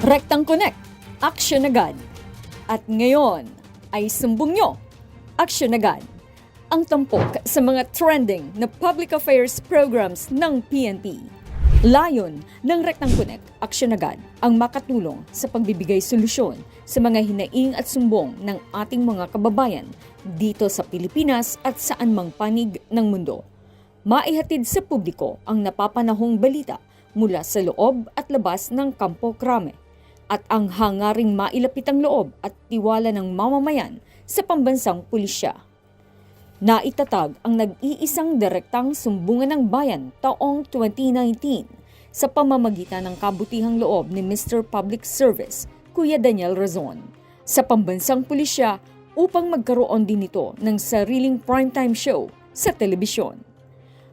Rectang Connect, action agad. At ngayon ay sumbong nyo, action agad. Ang tampok sa mga trending na public affairs programs ng PNP. Layon ng Rectang Connect, action agad ang makatulong sa pagbibigay solusyon sa mga hinaing at sumbong ng ating mga kababayan dito sa Pilipinas at saan mang panig ng mundo. Maihatid sa publiko ang napapanahong balita mula sa loob at labas ng Kampo Krame at ang hangaring mailapit ang loob at tiwala ng mamamayan sa pambansang pulisya. Naitatag ang nag-iisang direktang sumbungan ng bayan taong 2019 sa pamamagitan ng kabutihang loob ni Mr. Public Service, Kuya Daniel Razon, sa pambansang pulisya upang magkaroon din ito ng sariling primetime show sa telebisyon.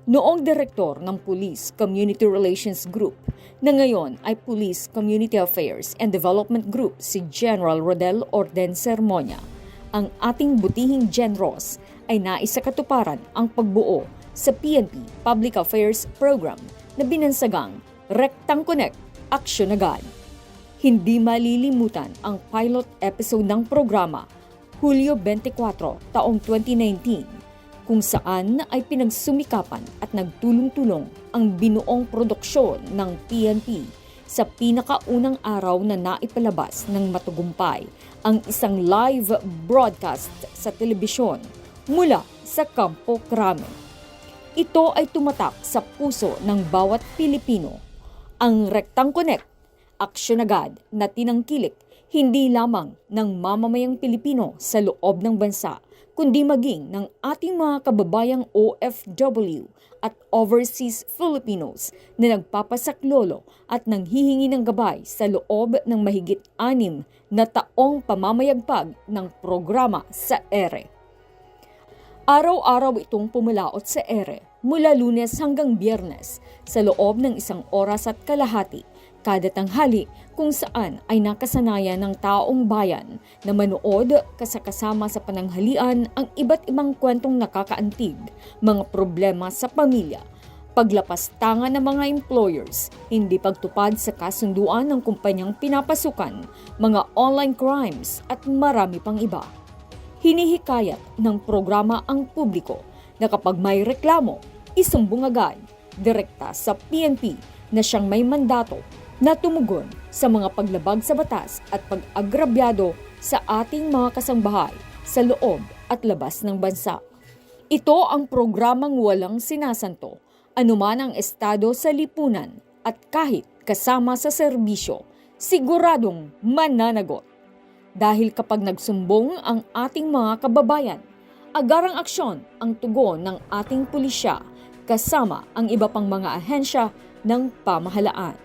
Noong direktor ng Police Community Relations Group na ngayon ay Police Community Affairs and Development Group si General Rodel Orden Sermonia, ang ating butihing Genros ay naisakatuparan ang pagbuo sa PNP Public Affairs Program na binansagang Rectang Connect Action Agad. Hindi malilimutan ang pilot episode ng programa Hulyo 24 taong 2019 kung saan ay pinagsumikapan at nagtulong-tulong ang binuong produksyon ng PNP sa pinakaunang araw na naipalabas ng matagumpay ang isang live broadcast sa telebisyon mula sa Campo Crame. Ito ay tumatak sa puso ng bawat Pilipino. Ang Rectang Connect, aksyon agad na tinangkilik hindi lamang ng mamamayang Pilipino sa loob ng bansa, kundi maging ng ating mga kababayang OFW at overseas Filipinos na nagpapasaklolo at nanghihingi ng gabay sa loob ng mahigit anim na taong pamamayagpag ng programa sa ERE. Araw-araw itong pumulaot sa ere mula lunes hanggang biyernes sa loob ng isang oras at kalahati kada tanghali kung saan ay nakasanayan ng taong bayan na manood kasakasama sa pananghalian ang iba't ibang kwentong nakakaantig, mga problema sa pamilya, paglapastangan ng mga employers, hindi pagtupad sa kasunduan ng kumpanyang pinapasukan, mga online crimes at marami pang iba. Hinihikayat ng programa ang publiko na kapag may reklamo, isumbong agad direkta sa PNP na siyang may mandato na tumugon sa mga paglabag sa batas at pag-agrabyado sa ating mga kasangbahay sa loob at labas ng bansa. Ito ang programang walang sinasanto, anuman ang estado sa lipunan at kahit kasama sa serbisyo, siguradong mananagot dahil kapag nagsumbong ang ating mga kababayan, agarang aksyon ang tugon ng ating pulisya kasama ang iba pang mga ahensya ng pamahalaan.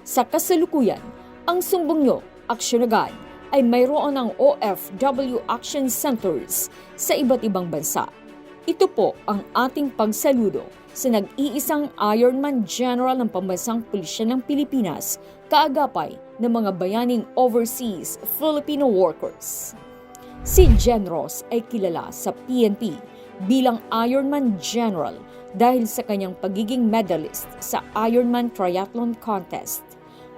Sa kasalukuyan, ang sumbong nyo, aksyon agad, ay mayroon ng OFW Action Centers sa iba't ibang bansa. Ito po ang ating pagsaludo sa nag-iisang Ironman General ng Pambansang Pulisya ng Pilipinas, kaagapay ng mga bayaning overseas Filipino workers. Si Genros ay kilala sa PNP bilang Ironman General dahil sa kanyang pagiging medalist sa Ironman Triathlon Contest.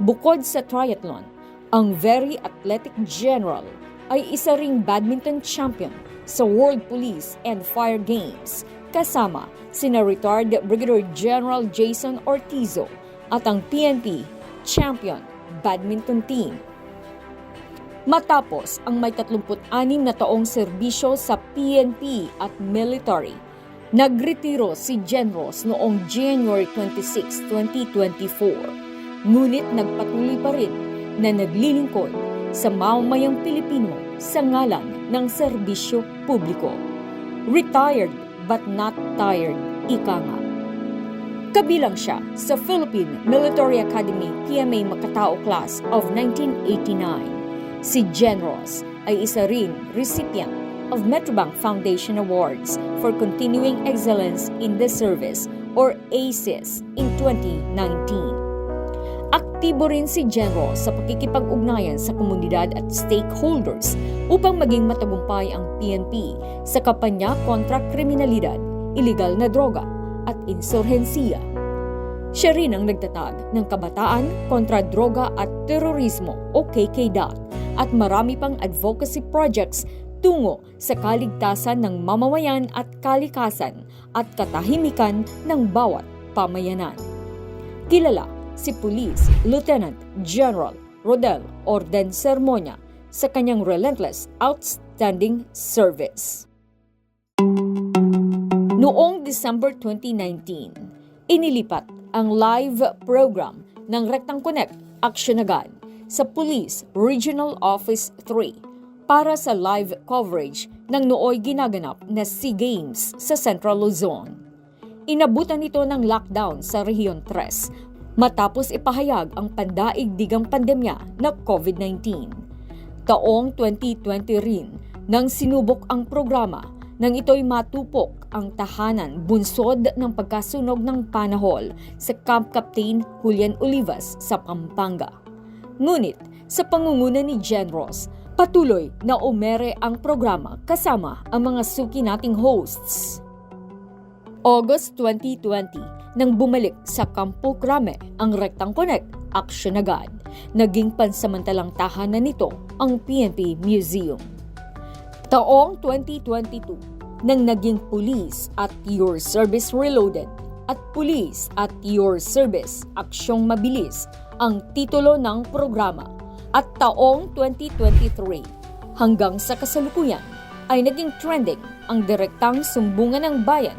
Bukod sa triathlon, ang very athletic general ay isa ring badminton champion sa World Police and Fire Games kasama sina retired Brigadier General Jason Ortizo at ang PNP champion badminton team. Matapos ang may 36 na taong serbisyo sa PNP at military, nagretiro si Genros noong January 26, 2024. Ngunit nagpatuloy pa rin na naglilingkod sa mamamayang Pilipino sa ngalan ng serbisyo publiko. Retired but not tired, ika nga. Kabilang siya sa Philippine Military Academy PMA Makatao Class of 1989. Si Genros ay isa rin recipient of Metrobank Foundation Awards for Continuing Excellence in the Service or ACES in 2019. Aktibo rin si Genro sa pakikipag-ugnayan sa komunidad at stakeholders upang maging matagumpay ang PNP sa kampanya kontra kriminalidad, iligal na droga at insurhensiya. Siya rin ang nagtatag ng Kabataan kontra Droga at Terorismo o KKDAT at marami pang advocacy projects tungo sa kaligtasan ng mamamayan at kalikasan at katahimikan ng bawat pamayanan. Kilala si Police Lieutenant General Rodel Orden Sermonia sa kanyang relentless outstanding service. Noong December 2019, inilipat ang live program ng Rectang Connect Action Agad sa Police Regional Office 3 para sa live coverage ng nooy ginaganap na SEA Games sa Central Luzon. Inabutan ito ng lockdown sa Rehiyon 3 matapos ipahayag ang pandaigdigang pandemya na COVID-19. Taong 2020 rin nang sinubok ang programa nang ito'y matupok ang tahanan bunsod ng pagkasunog ng panahol sa Camp Captain Julian Olivas sa Pampanga. Ngunit sa pangunguna ni Jen Ross, patuloy na umere ang programa kasama ang mga suki nating hosts. August 2020, nang bumalik sa Campo Crame ang Rectang Connect Action Agad, naging pansamantalang tahanan nito ang PNP Museum. Taong 2022, nang naging Police at Your Service Reloaded at Police at Your Service Aksyong Mabilis ang titulo ng programa at taong 2023 hanggang sa kasalukuyan ay naging trending ang direktang sumbungan ng bayan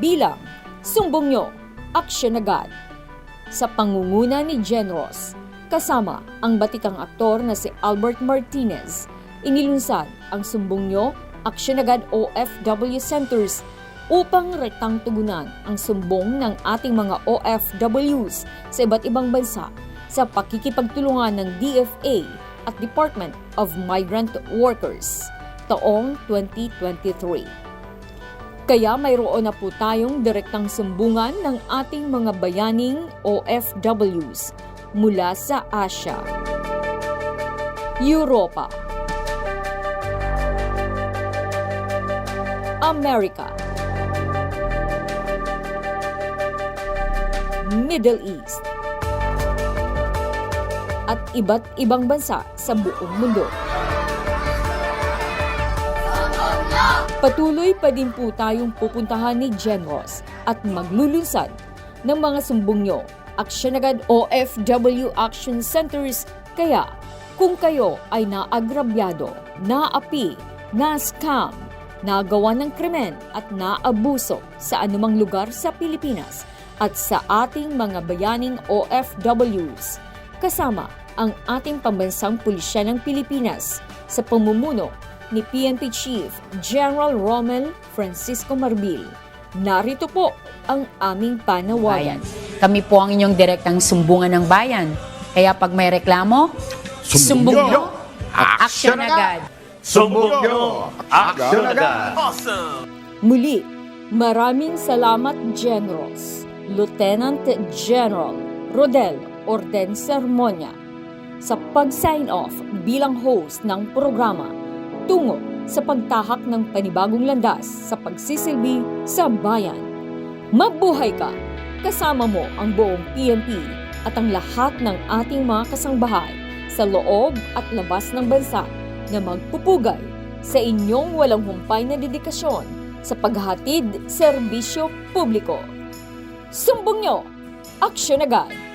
bilang Sumbong Nyo, Aksyon Agad sa pangunguna ni Jen Ross kasama ang batikang aktor na si Albert Martinez inilunsad ang Sumbong Nyo, Aksyon Agad OFW Centers upang rektang tugunan ang sumbong ng ating mga OFWs sa iba't ibang bansa sa pakikipagtulungan ng DFA at Department of Migrant Workers taong 2023. Kaya mayroon na po tayong direktang sumbungan ng ating mga bayaning OFWs mula sa Asia, Europa, Amerika, Middle East, at iba't ibang bansa sa buong mundo. Patuloy pa din po tayong pupuntahan ni Jen Ross at maglulunsad ng mga sumbong nyo, Aksyon Agad OFW Action Centers. Kaya kung kayo ay naagrabyado, naapi, na-scam, nagawa ng krimen at naabuso sa anumang lugar sa Pilipinas at sa ating mga bayaning OFWs, kasama ang ating pambansang pulisya ng Pilipinas sa pamumuno ni PNP Chief General Romel Francisco Marbil. Narito po ang aming panawagan. bayan. Kami po ang inyong direktang sumbungan ng bayan. Kaya pag may reklamo, Sumbong sumbong nyo. at action agad. Sumbong nyo! Action agad! Muli, maraming salamat Generals, Lieutenant General Rodel Orden Sermonia sa pag-sign off bilang host ng programa tungo sa pagtahak ng panibagong landas sa pagsisilbi sa bayan. Mabuhay ka! Kasama mo ang buong PNP at ang lahat ng ating mga kasangbahay sa loob at labas ng bansa na magpupugay sa inyong walang humpay na dedikasyon sa paghatid serbisyo publiko. Sumbong nyo! Aksyon agad!